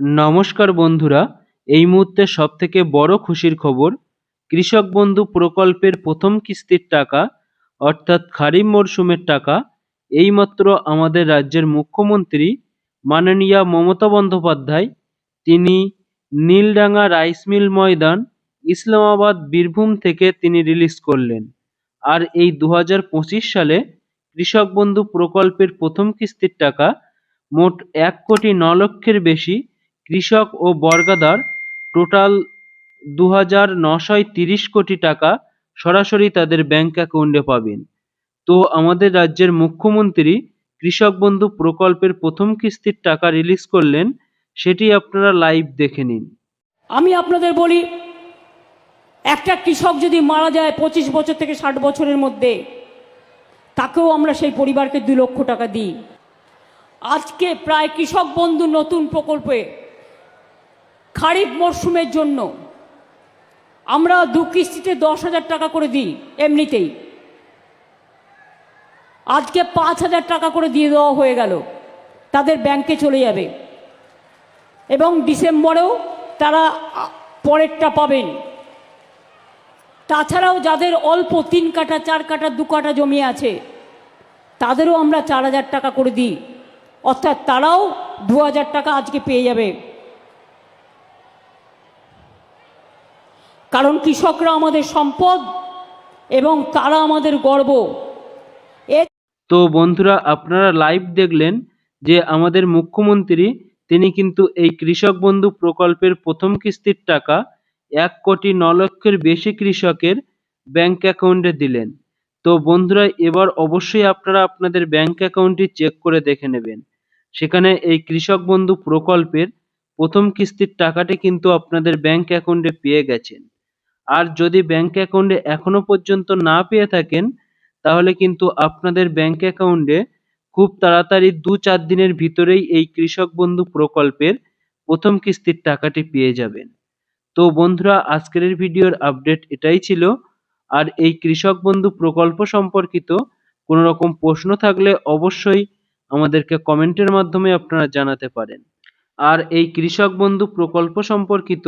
নমস্কার বন্ধুরা, এই মুহূর্তে সব থেকে বড় খুশির খবর, কৃষক বন্ধু প্রকল্পের প্রথম কিস্তির টাকা, অর্থাৎ খারিফ মরশুমের টাকা, এইমাত্র আমাদের রাজ্যের মুখ্যমন্ত্রী মাননীয়া মমতা বন্দ্যোপাধ্যায়, তিনি নীলডাঙ্গা রাইস মিল ময়দান, ইসলামাবাদ, বীরভূম থেকে তিনি রিলিজ করলেন। আর এই দু হাজার পঁচিশ সালে কৃষক বন্ধু প্রকল্পের প্রথম কিস্তির টাকা মোট এক কোটি ন লক্ষের বেশি কৃষক ও বর্গাদার টোটাল দু হাজার নশয় তিরিশ কোটি টাকা সরাসরি তাদের ব্যাংক অ্যাকাউন্টে পাবেন। তো আমাদের রাজ্যের মুখ্যমন্ত্রী কৃষক বন্ধু প্রকল্পের প্রথম কিস্তির টাকা রিলিজ করলেন, সেটি আপনারা লাইভ দেখে নিন। আমি আপনাদের বলি, একটা কৃষক যদি মারা যায় পঁচিশ বছর থেকে ষাট বছরের মধ্যে, তাকেও আমরা সেই পরিবারকে দু লক্ষ টাকা দিই। আজকে প্রায় কৃষক বন্ধু নতুন প্রকল্পে খারিফ মরশুমের জন্য। আমরা দু কিস্তিতে দশ হাজার টাকা করে দিই, এমনিতেই। আজকে পাঁচ হাজার টাকা করে দিয়ে দেওয়া হয়ে গেল। তাদের ব্যাংকে চলে যাবে। এবং ডিসেম্বরেও তারা পরেরটা পাবেন। তাছাড়াও যাদের অল্প তিন কাঠা, চার কাঠা, দু কাঠা জমি আছে, তাদেরও আমরা চার হাজার টাকা করে দিই। অর্থাৎ তারাও দু হাজার টাকা আজকে পেয়ে যাবে। কারণ কৃষকরা আমাদের সম্পদ এবং তারা আমাদের গর্ব। তো বন্ধুরা, আপনারা লাইভ দেখলেন যে আমাদের মুখ্যমন্ত্রী, তিনি কিন্তু এই কৃষক বন্ধু প্রকল্পের প্রথম কিস্তির টাকা এক কোটি ন লক্ষের বেশি কৃষকের ব্যাংক অ্যাকাউন্টে দিলেন। তো বন্ধুরা, এবার অবশ্যই আপনারা আপনাদের ব্যাংক অ্যাকাউন্টটি চেক করে দেখে নেবেন। সেখানে এই কৃষক বন্ধু প্রকল্পের প্রথম কিস্তির টাকাটি কিন্তু আপনাদের ব্যাংক অ্যাকাউন্টে পেয়ে গেছেন। আর যদি ব্যাংক অ্যাকাউন্টে এখনও পর্যন্ত না পেয়ে থাকেন, তাহলে কিন্তু আপনাদের ব্যাংক অ্যাকাউন্টে খুব তাড়াতাড়ি দু চার দিনের ভিতরেই এই কৃষক বন্ধু প্রকল্পের প্রথম কিস্তির টাকাটি পেয়ে যাবেন। তো বন্ধুরা, আজকের ভিডিওর আপডেট এটাই ছিল। আর এই কৃষক বন্ধু প্রকল্প সম্পর্কিত কোনো রকম প্রশ্ন থাকলে অবশ্যই আমাদেরকে কমেন্টের মাধ্যমে আপনারা জানাতে পারেন। আর এই কৃষক বন্ধু প্রকল্প সম্পর্কিত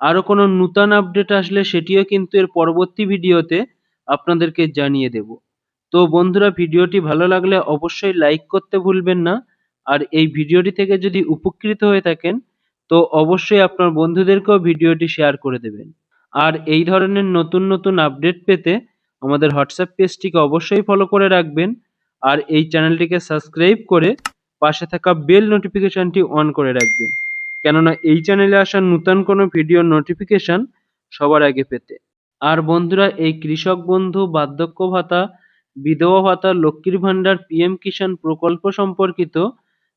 আরও কোনো নূতন আপডেট আসলে সেটিও কিন্তু এর পরবর্তী ভিডিওতে আপনাদেরকে জানিয়ে দেব। তো বন্ধুরা, ভিডিওটি ভালো লাগলে অবশ্যই লাইক করতে ভুলবেন না। আর এই ভিডিওটি থেকে যদি উপকৃত হয়ে থাকেন, তো অবশ্যই আপনার বন্ধুদেরকেও ভিডিওটি শেয়ার করে দেবেন। আর এই ধরনের নতুন নতুন আপডেট পেতে আমাদের হোয়াটসঅ্যাপ পেজটিকে অবশ্যই ফলো করে রাখবেন। আর এই চ্যানেলটিকে সাবস্ক্রাইব করে পাশে থাকা বেল নোটিফিকেশনটি অন করে রাখবেন। কেননা এই চ্যানেলে আসা নতুন কোনো ভিডিওর নোটিফিকেশন সবার আগে পেতে। আর বন্ধুরা, এই কৃষক বন্ধু, বার্ধক্য ভাতা, বিধবা ভাতা, লক্ষ্মীর ভাণ্ডার পিএম কিষাণ প্রকল্প সম্পর্কিত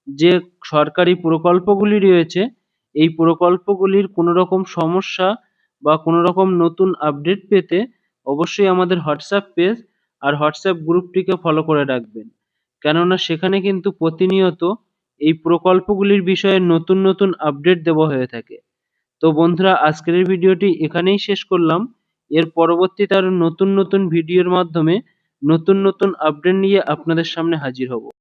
যে সরকারি প্রকল্পগুলি রয়েছে, এই প্রকল্পগুলির কোনো রকম সমস্যা বা কোনো রকম নতুন আপডেট পেতে অবশ্যই আমাদের হোয়াটসঅ্যাপ পেজ আর হোয়াটসঅ্যাপ গ্রুপটিকে ফলো করে রাখবেন। কেননা সেখানে কিন্তু প্রতিনিয়ত এই প্রকল্পগুলির বিষয়ে নতুন নতুন আপডেট দেওয়া হয়ে থাকে। তো বন্ধুরা, আজকের ভিডিওটি এখানেই শেষ করলাম। এর পরবর্তী তার নতুন নতুন ভিডিওর মাধ্যমে নতুন নতুন আপডেট নিয়ে আপনাদের সামনে হাজির হব।